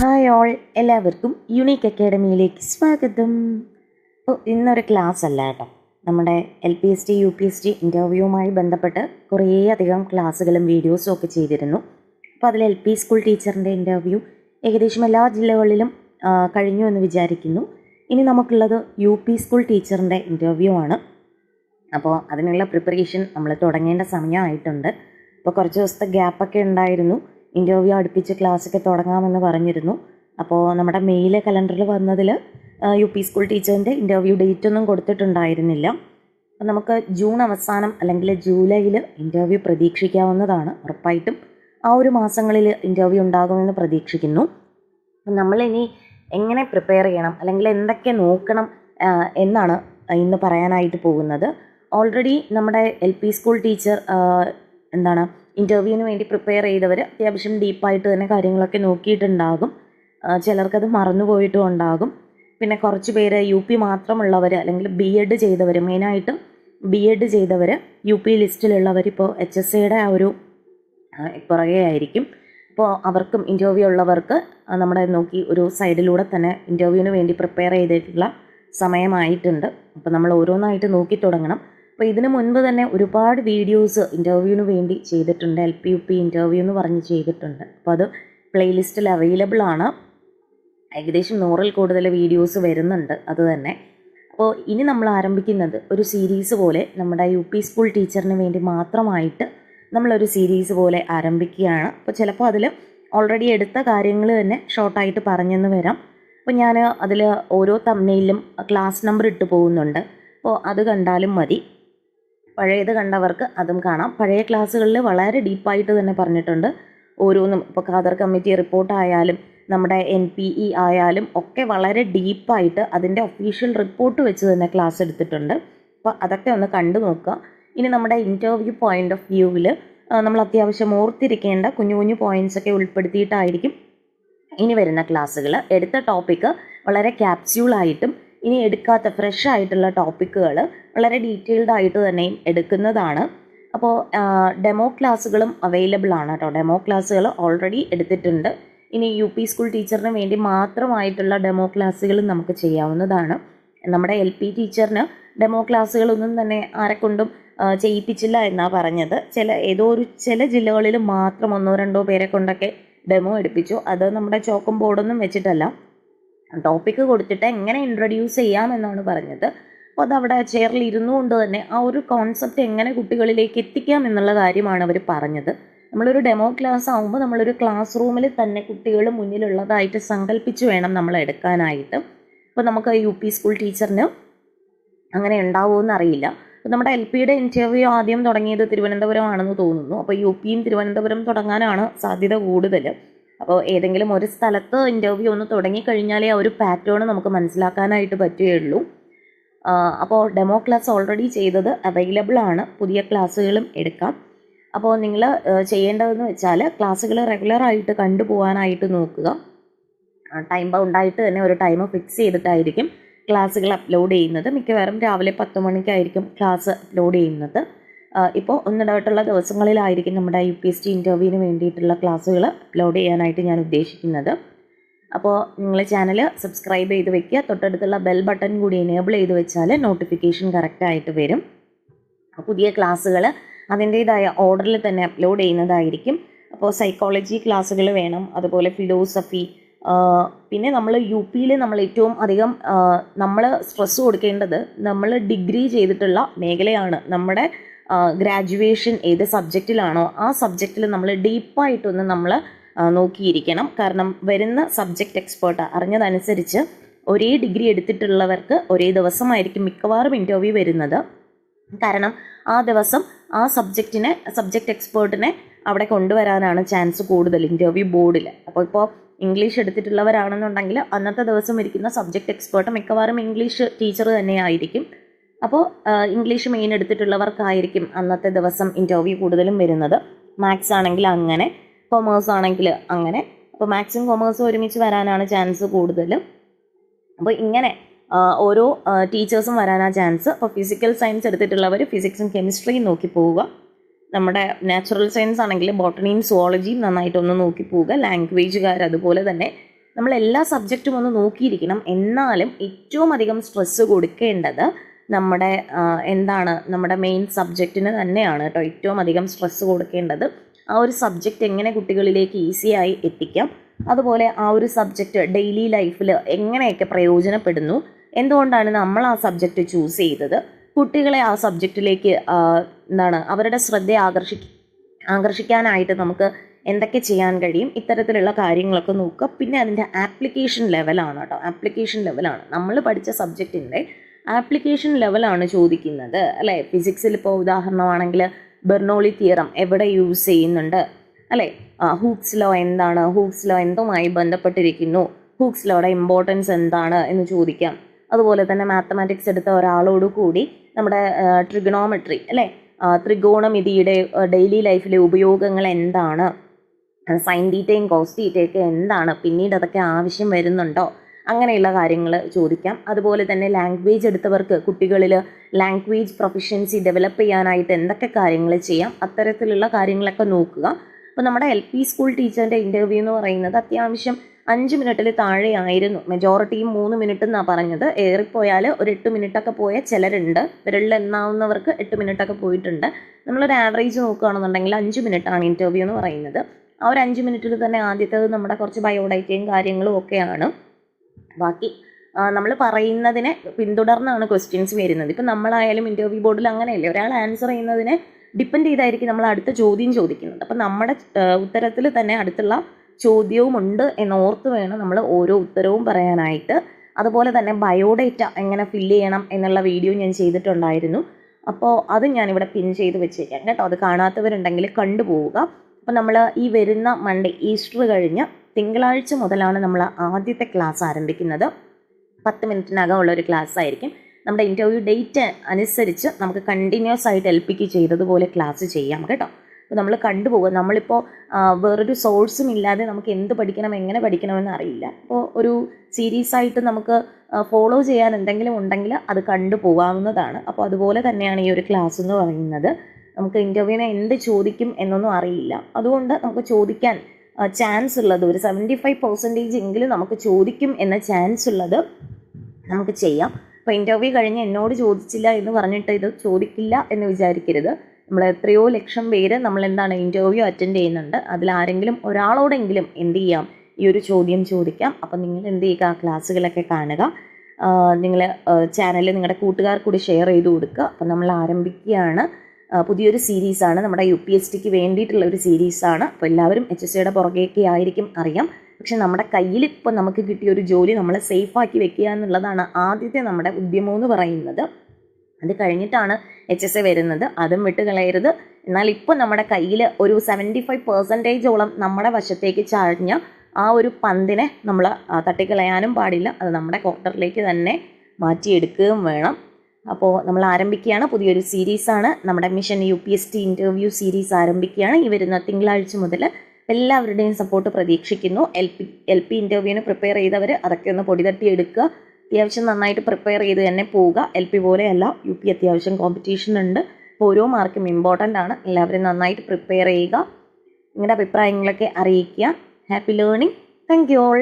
Hi all എല്ലാവർക്കും unique അക്കാഡമിയിലേക്ക് സ്വാഗതം. അപ്പോൾ ഇന്നൊരു ക്ലാസ് അല്ല കേട്ടോ. നമ്മുടെ L P S T U P S T ഇന്റർവ്യൂവുമായി ബന്ധപ്പെട്ട് കുറേയധികം ക്ലാസ്സുകളും വീഡിയോസും ഒക്കെ ചെയ്തിരുന്നു. അപ്പോൾ അതിൽ എൽ പി സ്കൂൾ ടീച്ചറിന്റെ ഇന്റർവ്യൂ ഏകദേശം എല്ലാ ജില്ലകളിലും കഴിഞ്ഞു എന്ന് വിചാരിക്കുന്നു. ഇനി നമുക്കുള്ളത് യു പി സ്കൂൾ ടീച്ചറിന്റെ ഇന്റർവ്യൂ ആണ്. അപ്പോൾ അതിനുള്ള പ്രിപ്പറേഷൻ നമ്മൾ തുടങ്ങേണ്ട സമയമായിട്ടുണ്ട്. അപ്പോൾ കുറച്ച് ദിവസത്തെ ഗ്യാപ്പൊക്കെ ഉണ്ടായിരുന്നു. ഇന്റർവ്യൂ അടുപ്പിച്ച് ക്ലാസ്സൊക്കെ തുടങ്ങാമെന്ന് പറഞ്ഞിരുന്നു. അപ്പോൾ നമ്മുടെ മെയിലെ കലണ്ടറിൽ വന്നതിൽ യു പി സ്കൂൾ ടീച്ചറിന്റെ ഇന്റർവ്യൂ ഡേറ്റ് ഒന്നും കൊടുത്തിട്ടുണ്ടായിരുന്നില്ല. അപ്പം നമുക്ക് ജൂൺ അവസാനം അല്ലെങ്കിൽ ജൂലൈയിൽ ഇന്റർവ്യൂ പ്രതീക്ഷിക്കാവുന്നതാണ് ഉറപ്പായിട്ടും. ആ ഒരു മാസങ്ങളിൽ ഇന്റർവ്യൂ ഉണ്ടാകുമെന്ന് പ്രതീക്ഷിക്കുന്നു. നമ്മളിനി എങ്ങനെ പ്രിപ്പയർ ചെയ്യണം അല്ലെങ്കിൽ എന്തൊക്കെ നോക്കണം എന്നാണ് ഇന്ന് പറയാനായിട്ട് പോകുന്നത്. ഓൾറെഡി നമ്മുടെ എൽ പി സ്കൂൾ ടീച്ചർ എന്താണ് ഇന്റർവ്യൂവിന് വേണ്ടി പ്രിപ്പയർ ചെയ്തവർ അത്യാവശ്യം ഡീപ്പായിട്ട് തന്നെ കാര്യങ്ങളൊക്കെ നോക്കിയിട്ടുണ്ടാകും. ചിലർക്കത് ചിലർക്കത് മറന്നുപോയിട്ടും ഉണ്ടാകും. പിന്നെ കുറച്ച് പേര് യു പി മാത്രമുള്ളവർ അല്ലെങ്കിൽ ബി എഡ് ചെയ്തവർ മെയിനായിട്ടും ബി എഡ് ചെയ്തവർ യു പി ലിസ്റ്റിലുള്ളവർ ഇപ്പോൾ എച്ച് എസ് സിയുടെ ആ ഒരു പുറകെ ആയിരിക്കും. അപ്പോൾ അവർക്കും ഇന്റർവ്യൂ ഉള്ളവർക്ക് നമ്മുടെ നോക്കി ഒരു സൈഡിലൂടെ തന്നെ ഇന്റർവ്യൂവിന് വേണ്ടി പ്രിപ്പയർ ചെയ്തിട്ടുള്ള സമയമായിട്ടുണ്ട്. അപ്പോൾ നമ്മൾ ഓരോന്നായിട്ട് നോക്കി തുടങ്ങണം. അപ്പോൾ ഇതിന് മുൻപ് തന്നെ ഒരുപാട് വീഡിയോസ് ഇന്റർവ്യൂവിന് വേണ്ടി ചെയ്തിട്ടുണ്ട്. L P U P interview എന്ന് പറഞ്ഞ് ചെയ്തിട്ടുണ്ട്. അപ്പോൾ അത് പ്ലേലിസ്റ്റിൽ അവൈലബിൾ ആണ്. ഏകദേശം നൂറിൽ കൂടുതൽ വീഡിയോസ് വരുന്നുണ്ട് അത് തന്നെ. അപ്പോൾ ഇനി നമ്മൾ ആരംഭിക്കുന്നത് ഒരു സീരീസ് പോലെ നമ്മുടെ യു പി സ്കൂൾ ടീച്ചറിന് വേണ്ടി മാത്രമായിട്ട് നമ്മളൊരു സീരീസ് പോലെ ആരംഭിക്കുകയാണ്. അപ്പോൾ ചിലപ്പോൾ അതിൽ ഓൾറെഡി എടുത്ത കാര്യങ്ങൾ തന്നെ ഷോർട്ടായിട്ട് പറഞ്ഞെന്ന് വരാം. അപ്പോൾ ഞാൻ അതിൽ ഓരോ തമ്മയിലും ക്ലാസ് നമ്പർ ഇട്ട് പോകുന്നുണ്ട്. അപ്പോൾ അത് കണ്ടാലും മതി. പഴയത് കണ്ടവർക്ക് അതും കാണാം. പഴയ ക്ലാസ്സുകളിൽ വളരെ ഡീപ്പായിട്ട് തന്നെ പറഞ്ഞിട്ടുണ്ട്. ഓരോന്നും ഇപ്പോൾ ഖാദർ കമ്മിറ്റി റിപ്പോർട്ട് ആയാലും നമ്മുടെ എൻ പി ഇ ആയാലും ഒക്കെ വളരെ ഡീപ്പായിട്ട് അതിന്റെ ഒഫീഷ്യൽ റിപ്പോർട്ട് വെച്ച് തന്നെ ക്ലാസ് എടുത്തിട്ടുണ്ട്. അപ്പോൾ അതൊക്കെ ഒന്ന് കണ്ടു നോക്കുക. ഇനി നമ്മുടെ ഇന്റർവ്യൂ പോയിന്റ് ഓഫ് വ്യൂവിൽ നമ്മൾ അത്യാവശ്യം ഓർത്തിരിക്കേണ്ട കുഞ്ഞു കുഞ്ഞു പോയിന്റ്സ് ഒക്കെ ഉൾപ്പെടുത്തിയിട്ടായിരിക്കും ഇനി വരുന്ന ക്ലാസ്സുകൾ എടുത്ത ടോപ്പിക്ക് വളരെ ക്യാപ്സ്യൂളായിട്ടും ഇനി എടുക്കാത്ത ഫ്രഷ് ആയിട്ടുള്ള ടോപ്പിക്കുകൾ വളരെ ഡീറ്റെയിൽഡ് ആയിട്ട് തന്നെ എടുക്കുന്നതാണ്. അപ്പോൾ ഡെമോ ക്ലാസ്സുകളും അവൈലബിൾ ആണ് കേട്ടോ. ഡെമോ ക്ലാസ്സുകൾ ഓൾറെഡി എടുത്തിട്ടുണ്ട്. ഇനി യു പി സ്കൂൾ ടീച്ചറിന് വേണ്ടി മാത്രമായിട്ടുള്ള ഡെമോ ക്ലാസ്സുകളും നമുക്ക് ചെയ്യാവുന്നതാണ്. നമ്മുടെ എൽ പി ടീച്ചറിന് ഡെമോ ക്ലാസ്സുകളൊന്നും തന്നെ ആരെക്കൊണ്ടും ചെയ്യിപ്പിച്ചില്ല എന്നാണ് പറഞ്ഞത്. ചില ഏതോ ഒരു ചില ജില്ലകളിൽ മാത്രം ഒന്നോ രണ്ടോ പേരെ കൊണ്ടൊക്കെ ഡെമോ എടുപ്പിച്ചു. അത് നമ്മുടെ ചോക്കും ബോർഡൊന്നും വെച്ചിട്ടല്ല. ടോപ്പിക്ക് കൊടുത്തിട്ട് എങ്ങനെ ഇൻട്രൊഡ്യൂസ് ചെയ്യാം എന്നാണ് പറഞ്ഞത് അപ്പോൾ അത് അവിടെ ചെയറിൽ ഇരുന്നുകൊണ്ട് തന്നെ ആ ഒരു കോൺസെപ്റ്റ് എങ്ങനെ കുട്ടികളിലേക്ക് എത്തിക്കാം എന്നുള്ള കാര്യമാണ് അവർ പറഞ്ഞത്. നമ്മളൊരു ഡെമോ ക്ലാസ് ആകുമ്പോൾ നമ്മളൊരു ക്ലാസ് റൂമിൽ തന്നെ കുട്ടികൾ മുന്നിലുള്ളതായിട്ട് സങ്കല്പിച്ച് വേണം നമ്മൾ എടുക്കാനായിട്ട്. അപ്പോൾ നമുക്ക് യു പി സ്കൂൾ ടീച്ചറിന് അങ്ങനെ ഉണ്ടാവുമെന്ന് അറിയില്ല. അപ്പോൾ നമ്മുടെ എൽ പിയുടെ ഇന്റർവ്യൂ ആദ്യം തുടങ്ങിയത് തിരുവനന്തപുരമാണെന്ന് തോന്നുന്നു. അപ്പോൾ യു പിയും തിരുവനന്തപുരം തുടങ്ങാനാണ് സാധ്യത കൂടുതൽ അപ്പോൾ ഏതെങ്കിലും ഒരു സ്ഥലത്ത് ഇന്റർവ്യൂ ഒന്ന് തുടങ്ങിക്കഴിഞ്ഞാലേ ആ ഒരു പാറ്റേൺ നമുക്ക് മനസ്സിലാക്കാനായിട്ട് പറ്റുകയുള്ളൂ. അപ്പോൾ ഡെമോ ക്ലാസ് ഓൾറെഡി ചെയ്തത് അവൈലബിൾ ആണ്. പുതിയ ക്ലാസ്സുകളും എടുക്കാം. അപ്പോൾ നിങ്ങൾ ചെയ്യേണ്ടതെന്ന് വെച്ചാൽ ക്ലാസ്സുകൾ റെഗുലറായിട്ട് കണ്ടുപോകാനായിട്ട് നോക്കുക. ടൈം ബൗണ്ടായിട്ട് തന്നെ ഒരു ടൈം ഫിക്സ് ചെയ്തിട്ടായിരിക്കും ക്ലാസ്സുകൾ അപ്ലോഡ് ചെയ്യുന്നത്. മിക്കവാറും രാവിലെ പത്ത് മണിക്കായിരിക്കും ക്ലാസ് അപ്ലോഡ് ചെയ്യുന്നത്. ഇപ്പോൾ ഒന്നിടവിട്ടുള്ള ദിവസങ്ങളിലായിരിക്കും നമ്മുടെ യു പി എസ് ടി ഇന്റർവ്യൂവിന് വേണ്ടിയിട്ടുള്ള ക്ലാസ്സുകൾ അപ്ലോഡ് ചെയ്യാനായിട്ട് ഞാൻ ഉദ്ദേശിക്കുന്നത്. അപ്പോൾ നിങ്ങൾ ചാനൽ സബ്സ്ക്രൈബ് ചെയ്ത് വെക്കുക. തൊട്ടടുത്തുള്ള ബെൽ ബട്ടൺ കൂടി എനേബിൾ ചെയ്ത് വെച്ചാൽ നോട്ടിഫിക്കേഷൻ കറക്റ്റായിട്ട് വരും. പുതിയ ക്ലാസ്സുകൾ അതിന്റേതായ ഓർഡറിൽ തന്നെ അപ്ലോഡ് ചെയ്യുന്നതായിരിക്കും. അപ്പോൾ സൈക്കോളജി ക്ലാസ്സുകൾ വേണം. അതുപോലെ ഫിലോസഫി പിന്നെ നമ്മൾ യു പിയിൽ നമ്മൾ ഏറ്റവും അധികം നമ്മൾ സ്ട്രെസ് കൊടുക്കേണ്ടത് നമ്മൾ ഡിഗ്രി ചെയ്തിട്ടുള്ള മേഖലയാണ്. നമ്മുടെ ഗ്രാജുവേഷൻ ഏത് സബ്ജക്റ്റിലാണോ ആ സബ്ജക്റ്റിൽ നമ്മൾ ഡീപ്പായിട്ടൊന്ന് നമ്മൾ നോക്കിയിരിക്കണം. കാരണം വരുന്ന സബ്ജക്റ്റ് എക്സ്പേർട്ട് അറിഞ്ഞതനുസരിച്ച് ഒരേ ഡിഗ്രി എടുത്തിട്ടുള്ളവർക്ക് ഒരേ ദിവസമായിരിക്കും മിക്കവാറും ഇന്റർവ്യൂ വരുന്നത്. കാരണം ആ ദിവസം ആ സബ്ജക്റ്റിനെ സബ്ജക്റ്റ് എക്സ്പേർട്ടിനെ അവിടെ കൊണ്ടുവരാനാണ് ചാൻസ് കൂടുതൽ ഇന്റർവ്യൂ ബോർഡിൽ അപ്പോൾ ഇപ്പോൾ ഇംഗ്ലീഷ് എടുത്തിട്ടുള്ളവരാണെന്നുണ്ടെങ്കിൽ അന്നത്തെ ദിവസം ഇരിക്കുന്ന സബ്ജക്റ്റ് എക്സ്പേർട്ട് മിക്കവാറും ഇംഗ്ലീഷ് ടീച്ചർ തന്നെയായിരിക്കും. അപ്പോൾ ഇംഗ്ലീഷ് മെയിൻ എടുത്തിട്ടുള്ളവർക്കായിരിക്കും അന്നത്തെ ദിവസം ഇന്റർവ്യൂ കൂടുതലും വരുന്നത്. മാത്സ് ആണെങ്കിൽ അങ്ങനെ കൊമേഴ്സ് ആണെങ്കിൽ അങ്ങനെ. അപ്പോൾ മാത്സും കൊമേഴ്സും ഒരുമിച്ച് വരാനാണ് ചാൻസ് കൂടുതലും. അപ്പോൾ ഇങ്ങനെ ഓരോ ടീച്ചേഴ്സും വരാനാ ചാൻസ് അപ്പോൾ ഫിസിക്കൽ സയൻസ് എടുത്തിട്ടുള്ളവർ ഫിസിക്സും കെമിസ്ട്രിയും നോക്കി പോവുക. നമ്മുടെ നാച്ചുറൽ സയൻസ് ആണെങ്കിൽ ബോട്ടണിയും സുവോളജിയും നന്നായിട്ടൊന്ന് നോക്കി പോവുക. ലാംഗ്വേജുകാർ അതുപോലെ തന്നെ നമ്മൾ എല്ലാ സബ്ജക്റ്റും ഒന്ന് നോക്കിയിരിക്കണം. എന്നാലും ഏറ്റവും അധികം സ്ട്രെസ്സ് കൊടുക്കേണ്ടത് നമ്മുടെ എന്താണ് നമ്മുടെ മെയിൻ സബ്ജക്റ്റിന് തന്നെയാണ് കേട്ടോ ഏറ്റവും അധികം സ്ട്രെസ്സ് കൊടുക്കേണ്ടത്. ആ ഒരു സബ്ജക്റ്റ് എങ്ങനെ കുട്ടികളിലേക്ക് ഈസിയായി എത്തിക്കാം? അതുപോലെ ആ ഒരു സബ്ജക്റ്റ് ഡെയിലി ലൈഫിൽ എങ്ങനെയൊക്കെ പ്രയോജനപ്പെടുന്നു? എന്തുകൊണ്ടാണ് നമ്മൾ ആ സബ്ജക്റ്റ് ചൂസ് ചെയ്തത്? കുട്ടികളെ ആ സബ്ജക്റ്റിലേക്ക് എന്താണ് അവരുടെ ശ്രദ്ധയെ ആകർഷി ആകർഷിക്കാനായിട്ട് നമുക്ക് എന്തൊക്കെ ചെയ്യാൻ കഴിയും? ഇത്തരത്തിലുള്ള കാര്യങ്ങളൊക്കെ നോക്കുക. പിന്നെ അതിന്റെ ആപ്ലിക്കേഷൻ ലെവലാണ് കേട്ടോ. ആപ്ലിക്കേഷൻ ലെവലാണ് നമ്മൾ പഠിച്ച സബ്ജക്റ്റിന്റെ ആപ്ലിക്കേഷൻ ലെവലാണ് ചോദിക്കുന്നത് അല്ലേ? ഫിസിക്സിൽ ഇപ്പോൾ ഉദാഹരണമാണെങ്കിൽ ബെർണോളി തിയറം എവിടെ യൂസ് ചെയ്യുന്നുണ്ട് അല്ലേ? ഹൂക്സ് ലോ എന്താണ്? ഹൂക്സ് ലോ എന്തുമായി ബന്ധപ്പെട്ടിരിക്കുന്നു? ഹൂക്സ് ലോയുടെ ഇമ്പോർട്ടൻസ് എന്താണ് എന്ന് ചോദിക്കാം. അതുപോലെ തന്നെ മാത്തമാറ്റിക്സ് എടുത്ത ഒരാളോട് കൂടി നമ്മുടെ ട്രിഗണോമെട്രി അല്ലേ? ത്രികോണമിതിയുടെ ഡെയിലി ലൈഫിലെ ഉപയോഗങ്ങൾ എന്താണ്? സൈൻ തീറ്റയും കോസ് തീറ്റയൊക്കെ എന്താണ്? പിന്നീട് അതൊക്കെ ആവശ്യം വരുന്നുണ്ടോ? അങ്ങനെയുള്ള കാര്യങ്ങൾ ചോദിക്കാം. അതുപോലെ തന്നെ ലാംഗ്വേജ് എടുത്തവർക്ക് കുട്ടികളിൽ ലാംഗ്വേജ് പ്രൊഫഷൻസി ഡെവലപ്പ് ചെയ്യാനായിട്ട് എന്തൊക്കെ കാര്യങ്ങൾ ചെയ്യാം അത്തരത്തിലുള്ള കാര്യങ്ങളൊക്കെ നോക്കുക. അപ്പോൾ നമ്മുടെ എൽ പി സ്കൂൾ ടീച്ചറിന്റെ ഇന്റർവ്യൂ എന്ന് പറയുന്നത് അത്യാവശ്യം അഞ്ച് മിനിറ്റിൽ താഴെ ആയിരുന്നു മെജോറിറ്റിയും മൂന്ന് മിനിറ്റ് എന്നാണ് പറഞ്ഞത്. ഏറിപ്പോയാൽ ഒരു എട്ട് മിനിറ്റൊക്കെ പോയ ചിലരുണ്ട്. വിരലിൽ എണ്ണാവുന്നവർക്ക് എട്ട് മിനിറ്റൊക്കെ പോയിട്ടുണ്ട്. നമ്മളൊരു ആവറേജ് നോക്കുകയാണെന്നുണ്ടെങ്കിൽ അഞ്ച് മിനിറ്റാണ് ഇന്റർവ്യൂ എന്ന് പറയുന്നത്. ആ ഒരു അഞ്ച് മിനിറ്റിൽ തന്നെ ആദ്യത്തേത് നമ്മുടെ കുറച്ച് ബയോഡേറ്റയും കാര്യങ്ങളും ഒക്കെയാണ്. ബാക്കി നമ്മൾ പറയുന്നതിനെ പിന്തുടർന്നാണ് ക്വസ്റ്റ്യൻസ് വരുന്നത്. ഇപ്പം നമ്മളായാലും ഇന്റർവ്യൂ ബോർഡിൽ അങ്ങനെയല്ലേ? ഒരാൾ ആൻസർ ചെയ്യുന്നതിനെ ഡിപ്പെൻഡ് ചെയ്തായിരിക്കും നമ്മൾ അടുത്ത ചോദ്യം ചോദിക്കുന്നത്. അപ്പം നമ്മുടെ ഉത്തരത്തിൽ തന്നെ അടുത്തുള്ള ചോദ്യവും ഉണ്ട് എന്നോർത്ത് വേണം നമ്മൾ ഓരോ ഉത്തരവും പറയാനായിട്ട്. അതുപോലെ തന്നെ ബയോഡേറ്റ എങ്ങനെ ഫിൽ ചെയ്യണം എന്നുള്ള വീഡിയോ ഞാൻ ചെയ്തിട്ടുണ്ടായിരുന്നു. അപ്പോൾ അത് ഞാനിവിടെ പിൻ ചെയ്ത് വെച്ചേക്കാം കേട്ടോ. അത് കാണാത്തവരുണ്ടെങ്കിൽ കണ്ടുപോവുക. അപ്പോൾ നമ്മൾ ഈ വരുന്ന മൺഡേ ഈസ്റ്റർ കഴിഞ്ഞ് തിങ്കളാഴ്ച മുതലാണ് നമ്മൾ ആദ്യത്തെ ക്ലാസ് ആരംഭിക്കുന്നത്. പത്ത് മിനിറ്റിനകം ഉള്ള ഒരു ക്ലാസ് ആയിരിക്കും. നമ്മുടെ ഇന്റർവ്യൂ ഡേറ്റ് അനുസരിച്ച് നമുക്ക് കണ്ടിന്യൂസ് ആയിട്ട് എൽ പിക്ക് ചെയ്തതുപോലെ ക്ലാസ് ചെയ്യാം കേട്ടോ. അപ്പോൾ നമ്മൾ കണ്ടുപോകുക നമ്മളിപ്പോൾ വേറൊരു സോഴ്സും ഇല്ലാതെ നമുക്ക് എന്ത് പഠിക്കണം എങ്ങനെ പഠിക്കണമെന്ന് അറിയില്ല. അപ്പോൾ ഒരു സീരീസ് ആയിട്ട് നമുക്ക് ഫോളോ ചെയ്യാൻ എന്തെങ്കിലും ഉണ്ടെങ്കിൽ അത് കണ്ടു പോകാവുന്നതാണ്. അപ്പോൾ അതുപോലെ തന്നെയാണ് ഈ ഒരു ക്ലാസ് എന്ന് പറയുന്നത്. നമുക്ക് ഇന്റർവ്യൂവിനെ എന്ത് ചോദിക്കും എന്നൊന്നും അറിയില്ല. അതുകൊണ്ട് നമുക്ക് ചോദിക്കാൻ ചാൻസ് ഉള്ളത് ഒരു സെവന്റി ഫൈവ് പെർസെന്റേജ് എങ്കിലും നമുക്ക് ചോദിക്കും എന്ന ചാൻസ് ഉള്ളത് നമുക്ക് ചെയ്യാം. അപ്പോൾ ഇന്റർവ്യൂ കഴിഞ്ഞ് എന്നോട് ചോദിച്ചില്ല എന്ന് പറഞ്ഞിട്ട് ഇത് ചോദിക്കില്ല എന്ന് വിചാരിക്കരുത്. നമ്മൾ എത്രയോ ലക്ഷം പേര് നമ്മൾ എന്താണ് ഇന്റർവ്യൂ അറ്റൻഡ് ചെയ്യുന്നുണ്ട്. അതിൽ ആരെങ്കിലും ഒരാളോടെങ്കിലും എന്ത് ചെയ്യാം? ഈ ഒരു ചോദ്യം ചോദിക്കാം. അപ്പം നിങ്ങൾ എന്ത് ചെയ്യുക? ക്ലാസ്സുകളൊക്കെ കാണുക. നിങ്ങൾ ചാനൽ നിങ്ങളുടെ കൂട്ടുകാർ കൂടി ഷെയർ ചെയ്ത് കൊടുക്കുക. അപ്പം നമ്മൾ ആരംഭിക്കുകയാണ്. പുതിയൊരു സീരീസാണ്. നമ്മുടെ യു പി എസ് ടിക്ക് വേണ്ടിയിട്ടുള്ള ഒരു സീരീസാണ്. അപ്പോൾ എല്ലാവരും എച്ച് എസ് സിയുടെ പുറകേക്ക് ആയിരിക്കും അറിയാം. പക്ഷെ നമ്മുടെ കയ്യിൽ ഇപ്പോൾ നമുക്ക് കിട്ടിയ ഒരു ജോലി നമ്മൾ സേഫാക്കി വെക്കുക എന്നുള്ളതാണ് ആദ്യത്തെ നമ്മുടെ ഉദ്യമം എന്ന് പറയുന്നത്. അത് കഴിഞ്ഞിട്ടാണ് എച്ച് എസ് എ വരുന്നത്. അതും വിട്ട് കളയരുത്. എന്നാൽ ഇപ്പോൾ നമ്മുടെ കയ്യിൽ ഒരു സെവന്റി ഫൈവ് പെർസെന്റേജോളം നമ്മുടെ വശത്തേക്ക് ചാഞ്ഞ ആ ഒരു പന്തിനെ നമ്മൾ തട്ടിക്കളയാനും പാടില്ല. അത് നമ്മുടെ ക്വാർട്ടറിലേക്ക് തന്നെ മാറ്റിയെടുക്കുകയും വേണം. അപ്പോൾ നമ്മൾ ആരംഭിക്കുകയാണ്. പുതിയൊരു സീരീസാണ് നമ്മുടെ mission U P S T interview series ആരംഭിക്കുകയാണ്. ഈ വരുന്ന തിങ്കളാഴ്ച മുതൽ എല്ലാവരുടെയും സപ്പോർട്ട് പ്രതീക്ഷിക്കുന്നു. എൽ പി എൽ പി ഇന്റർവ്യൂവിന് പ്രിപ്പയർ ചെയ്തവർ അതൊക്കെ ഒന്ന് പൊടി തട്ടി എടുക്കുക. അത്യാവശ്യം നന്നായിട്ട് പ്രിപ്പയർ ചെയ്ത് തന്നെ പോവുക. എൽ പി പോലെയല്ല യു പി അത്യാവശ്യം കോമ്പറ്റീഷൻ ഉണ്ട്. ഓരോ മാർക്കും ഇമ്പോർട്ടന്റ് ആണ്. എല്ലാവരും നന്നായിട്ട് പ്രിപ്പയർ ചെയ്യുക. നിങ്ങളുടെ അഭിപ്രായങ്ങളൊക്കെ അറിയിക്കുക. Happy learning thank you all